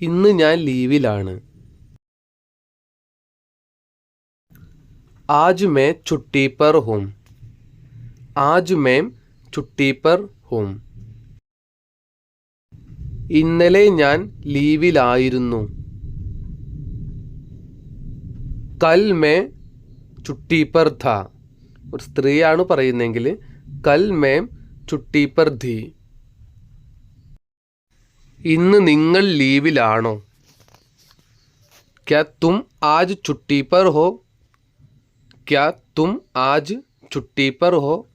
ഇന്ന് ഞാൻ ലീവിലാണ് आज मैं छुट्टी पर हूँ आज मैं छुट्टी पर हूँ ഇന്നലെ ഞാൻ ലീവിലായിരുന്നു കൽ മേ ചുട്ടി പർ ഥ ഒരു സ്ത്രീയാണ് പറയുന്നെങ്കിൽ കൽ മേ ചുട്ടി പർ ധി ഇന്ന് നിങ്ങൾ ലീവിലാണോ? ക്യാ തും ആജ് ചുട്ടി പർ ഹോ? ക്യാ തും ആജ് ചുട്ടി പർ ഹോ?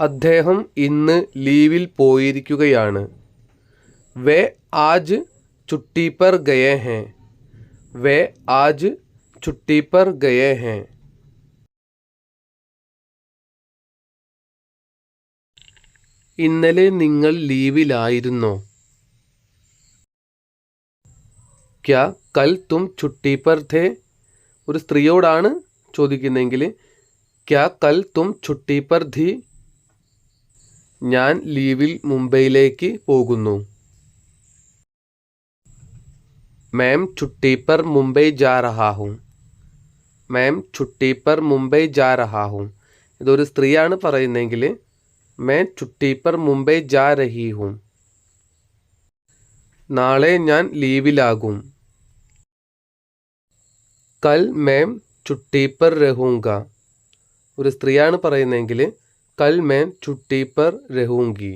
അദ്ദേഹം ഇന്ന് ലീവിൽ പോയിരിക്കുകയാണ്. വേ ആജ് ചുട്ടി പർ ഗയേ ഹേ? വേ ആജ് ചുട്ടി പർ ഗയേ ഹേ? ഇന്നലെ നിങ്ങൾ ലീവിലായിരുന്നോ? ക്യാ കൽ തും ഛുട്ടി പർ ഥേ? ഒരു സ്ത്രീയോടാണ് ചോദിക്കുന്നതെങ്കിൽ ക്യാ കൽ തും ഛുട്ടി പർ ധി? ഞാൻ ലീവിൽ മുംബൈയിലേക്ക് പോകുന്നു. മാം ഛുട്ടി പർ മുംബൈ ജാ റഹാ മാം ഛുട്ടി പർ മുംബൈ ജാ റഹാ ഇതൊരു സ്ത്രീയാണ് പറയുന്നതെങ്കിൽ मैं छुट्टी पर മുംബൈ जा रही हूँ നാളെ ഞാൻ ലീവിലാകും കൽ മാം छुट्टी पर रहूँगा ഒരു സ്ത്രീയാണ് പറയുന്നതെങ്കിൽ കൽ മാം छुट्टी पर रहूँगी